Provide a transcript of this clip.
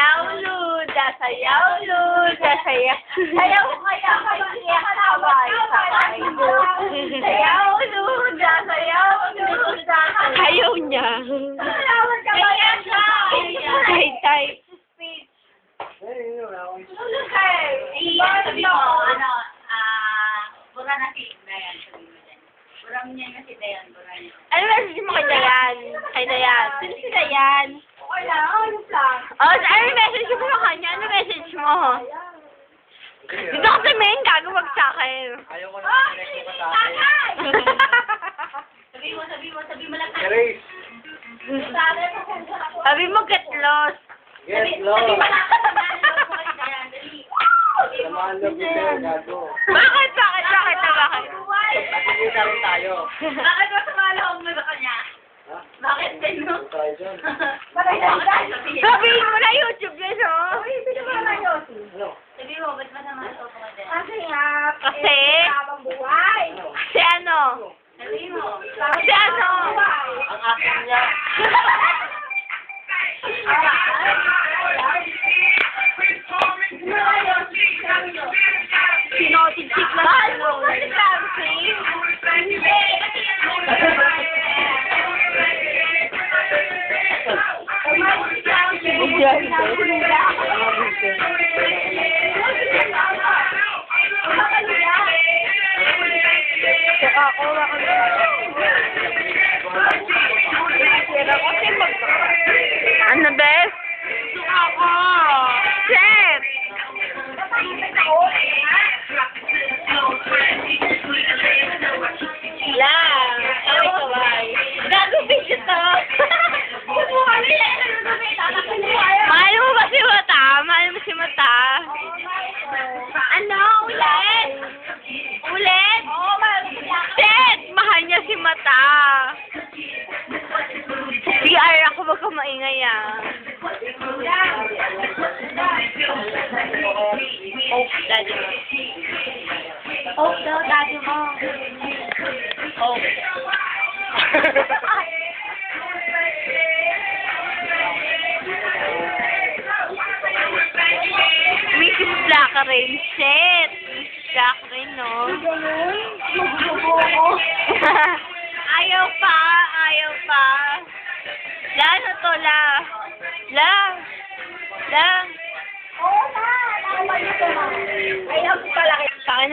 Sayaw, luda, sayaw, luda, sayaw. Sayaw kaya kaya sabay, luda. Sayaw, luda, sayaw, luda. Ayaw niya. Sayawan ka ba yan siya? Tay, tay. Ka eh. sabi mo, ano, ah, bura na si Dayan, sabi mo. Buram niya na si Dayan, bura niya. Ano message mo kay Dayan? Kay Dayan. Sino si Dayan? Okay lang, ayos lang. Oh, ano message mo sa kanya? Ano mo? Dito ka sa main, gagawag sa akin. Ayaw ko na connect mo sa akin. Sabi mo, sabi mo, sabi mo lang. Grace, Sabi mo get lost. get Sabi lost. mo lang, samahan loob yung sa'yo, gago. Bakit? Bakit? Bakit? na Bakit? Pagkakita rin tayo. Bakit samahan loob mo sa kanya? Bakit din mo? Tayo dyan? Sabihin mo na YouTube yun, oh. Uy, sino ba na Ano? Sabi mo, ba't masama loob mo kay Dayan? Kasi nga, Kasi? eh, tamang buhay. Si ano? Sabi mo. Si ano? Ang akin niya. Ano, Wag kang maingay ah. Oh, daddy mo. Oh, daw, daddy mo. Oh. Mrs. Blackarin. Shit! Miss Blackarin, no? ayaw pa, ayaw pa. La, ano to, la? La? La? Oo niyo to, ma. Ayaw ko pala Sa akin,